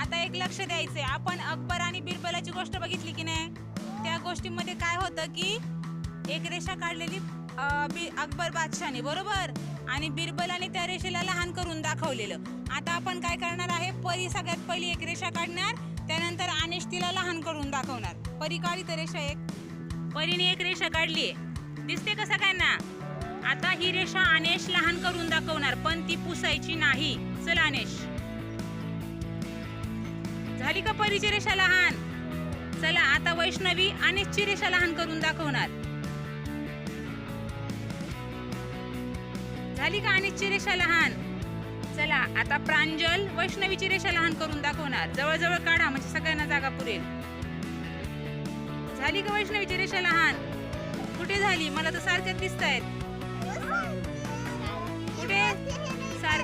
आता एक लक्ष द्यायचंय. आपण अकबर आणि बिरबलाची गोष्ट बघितली की नाही? त्या गोष्टीमध्ये काय होतं की एक रेषा काढलेली अकबर बादशाने बरोबर? आणि बिरबलाने त्या रेषेला लहान करून दाखवलेलं. आता आपण काय करणार आहे? परी सगळ्यात पहिली एक रेषा काढणार त्यानंतर अनेश तिला लहान करून दाखवणार. परी काढी तर रेषा एक. परीने एक रेषा काढली दिसते का सगळ्यांना? आता ही रेषा अनेश लहान करून दाखवणार पण ती पुसायची नाही. चल अनेश. झाली का परीची रेषा लहान. चला आता वैष्णवी आणि रेषा लहान करून दाखवणार. झाली का अनेशची रेषा लहान? चला आता प्रांजल वैष्णवीची रेषा लहान करून दाखवणार. जवळजवळ काढा म्हणजे सगळ्यांना जागा पुरेल. झाली का वैष्णवीची रेषा लहान? कुठे झाली? मला तर सारख्या दिसत आहेत कुठे? सार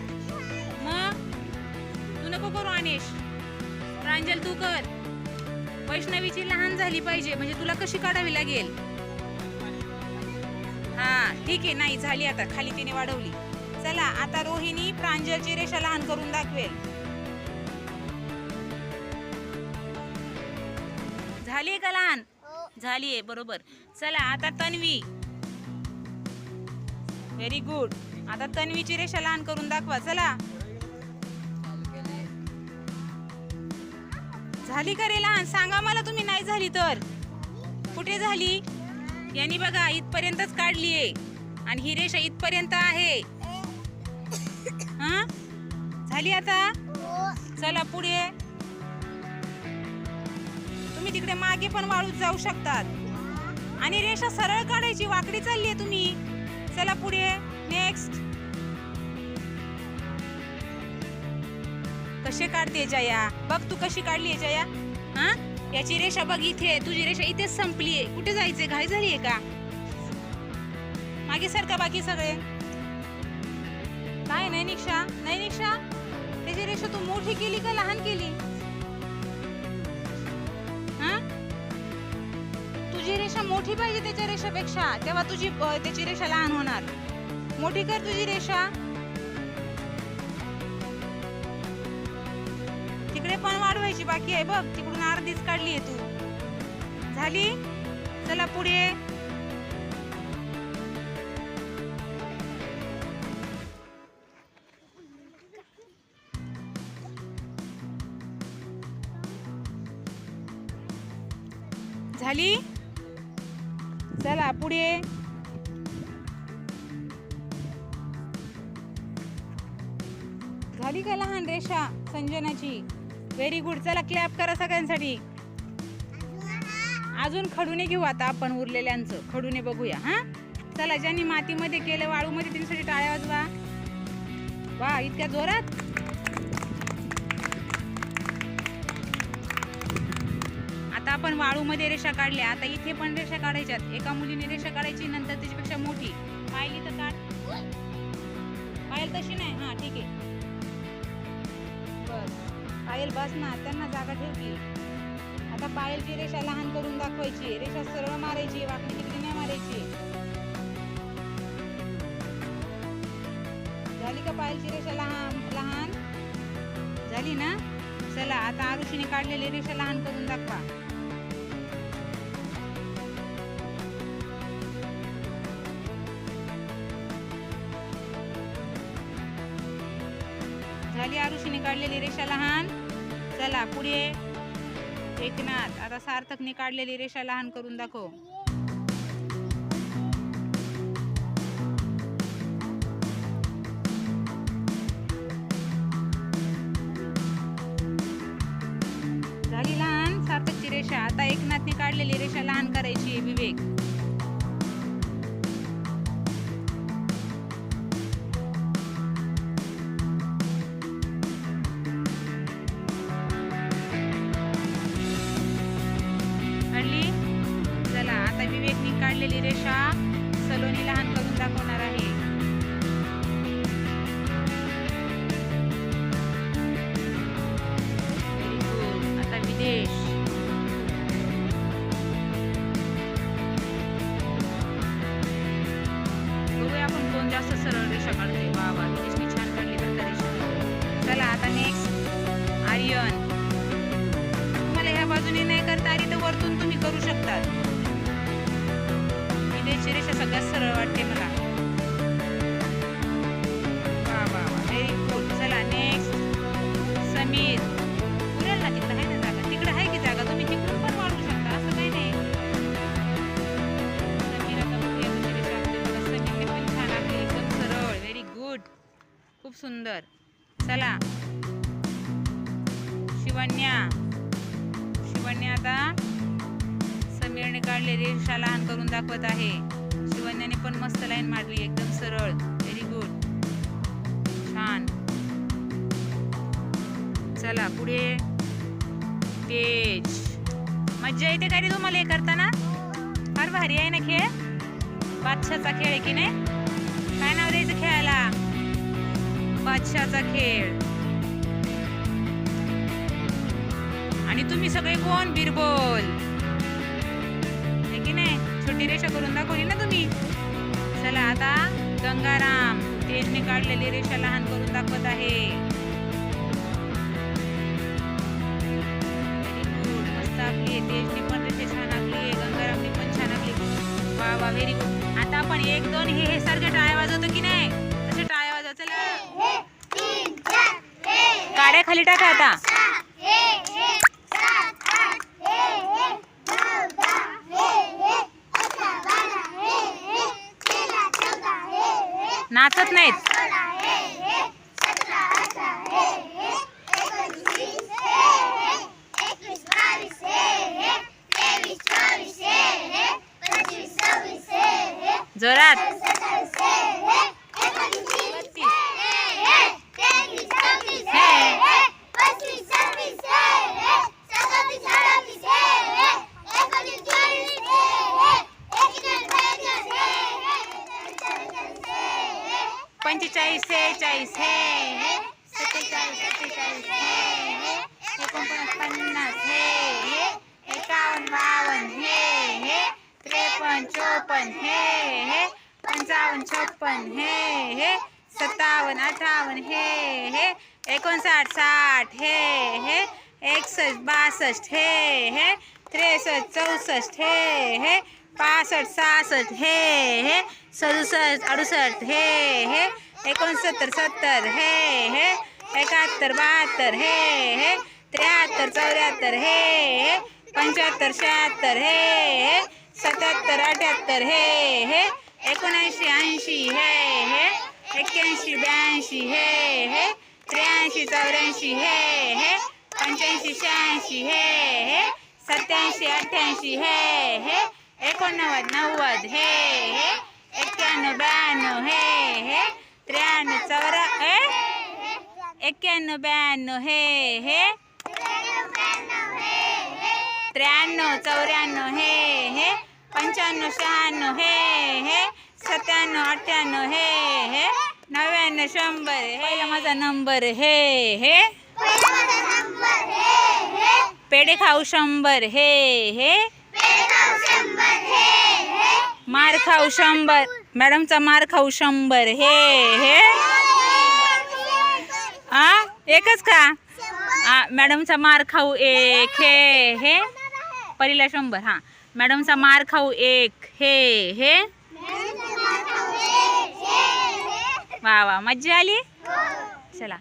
मग? तू नको करू अनिश. प्रांजल तू कर. वैष्णवीची लहान झाली पाहिजे म्हणजे तुला कशी काढावी लागेल? हा ठीक आहे नाही झाली आता. खाली तिने वाढवली. चला आता रोहिणी प्रांजलची रेषा लहान करून दाखवेल. झाली का लहान? झाली आहे बरोबर. चला आता तन्वी. व्हेरी गुड आता तन्वीची रेषा लहान करून दाखवा. चला. झाली का रे लहान? सांगा मला तुम्ही नाही झाली तर. कुठे झाली? यांनी बघा इथपर्यंतच काढली आहे. आणि ही रेषा इथपर्यंत आहे. हा? झाली आता? चला पुढे. तुम्ही तिकडे मागे पण वाळूत जाऊ शकतात. आणि रेषा सरळ काढायची वाकडी चालली आहे तुम्ही. चला पुढे. नेक्स्ट कसे काढते जया? बघ तू कशी काढली आहे जया. हा? याची रेषा बघ इथे. तुझी रेषा इथेच संपली आहे. कुठे जायचंय? घाई झाली आहे का? मागे सारखा बाकी सगळे? काय नाही निक्षा नाही निक्षा त्याची रेषा तू मोठी केली का लहान केली? हा? तुझी रेषा मोठी पाहिजे त्याच्या रेषापेक्षा. तेव्हा तुझी त्याची रेषा लहान होणार. मोठी कर तुझी रेषा. पण बाकी आहे बघ तिकडून अर्धीच काढली आहे तू. झाली? चला पुढे. झाली? चला पुढे. झाली का लहान रेषा संजनाची व्हेरी गुड चला क्लॅप करा सगळ्यांसाठी. अजून खडूने घेऊ आता आपण उरलेल्यांचं. खडूने बघूया हा? चला ज्यांनी मातीमध्ये केलं वाळूमध्ये त्यांच्यासाठी टाळ्या वाजवा. वा इतक्या जोरात? आता आपण वाळूमध्ये रेषा काढल्या. आता इथे पण रेषा काढायच्यात. एका मुलीने रेषा काढायची नंतर त्याच्यापेक्षा मोठी. पाहिली तर काढ पायल तशी नाही? हा ठीक आहे. पायल बस ना त्यांना जागा ठेवली. आता पायलची रेषा लहान करून दाखवायची रेषा सरळ मारायची वाकडी तिकडे नाही मारायची. झाली का पायलची रेषा लहान लहान? झाली ना? चला आता आरुषीने काढलेली रेषा लहान करून दाखवा. झाली आरुषीने काढलेली रेषा लहान. चला पुढे. एकनाथ आता सार्थकने काढलेली रेषा लहान करून दाखव. झाली लहान सार्थकची रेषा. आता एकनाथने काढलेली रेषा लहान करायची आहे, विवेक. विवेकने काढलेली रेषा सलोनी लहान करून दाखवणार आहे Very good. आता विदेश सुंदर. चला. शिवण्या. शिवण्या आता समीरने काढलेली रेषा लहान करून दाखवत आहे. शिवण्याने पण मस्त लाईन मारली एकदम सरळ. व्हेरी गुड छान. चला पुढे. तेज. मज्जा येते का रे तुम्हाला हे करताना? फार भारी आहे ना खेळ? बादशाचा खेळ आहे की नाही? बादशाचा खेळ. आणि तुम्ही सगळे कोण? बिरबोल. की नाही? छोटी रेषा करून दाखवली ना तुम्ही. चला आता गंगाराम तेजने काढलेली रेषा लहान करून दाखवत आहे. मस्त तेजने पण रेषा छान आखली आहे. गंगारामने पण छान आपली. वा वा व्हेरी गुड आता आपण एक दोन हे सारखे टाळ्या वाजवतो की नाही? खाली टाका आता. नाचत नाहीत. सेहेचाळीस हे हे सत्तेचाळीस सत्तेचाळीस हे हे एकोणपन्नास पन्नास हे हे एकावन्न बावन्न हे हे त्रेपन्न चोपन्न हे हे पंचावन्न छप्पन्न हे हे सत्तावन्न अठ्ठावन्न हे हे एकोणसाठ साठ हे हे एकसष्ट बासष्ट हे हे त्रेसष्ट चौसष्ट हे हे पासष्ट सहासष्ट हे हे सदुसष्ट अडुसष्ट हे हे एकोणसत्तर सत्तर हे हे एकाहत्तर बहात्तर हे हे त्र्याहत्तर चौऱ्याहत्तर हे हे पंच्याहत्तर शहात्तर हे हे सत्याहत्तर अठ्याहत्तर हे हे एकोणऐंशी ऐंशी हे हे एक्क्याऐंशी ब्याऐंशी हे हे त्र्याऐंशी चौऱ्याऐंशी हे हे पंच्याऐंशी शहाऐंशी हे हे सत्याऐंशी अठ्ठ्याऐंशी हे हे एकोणनव्वद नव्वद हे हे एक्क्याण्णव ब्याण्णव हे हे त्र्याण्णव चौऱ्या ए एक्क्याण्णव ब्याण्णव हे हे. त्र्याण्णव चौऱ्याण्णव हे हे. पंच्याण्णव शहाण्णव हे हे. सत्त्याण्णव अठ्ठ्याण्णव हे हे. नव्याण्णव शंभर हे. माझा नंबर हे हे. पेढे खाऊ शंभर हे हे. मार खाऊ शंभर. मॅडमचा मार खाऊ शंभर हे हे. एकच का? मॅडमचा मार खाऊ एक हे हे. परीला शंभर हां. मॅडमचा मार खाऊ एक हे हे. वा वा. मज्जा आली? चला.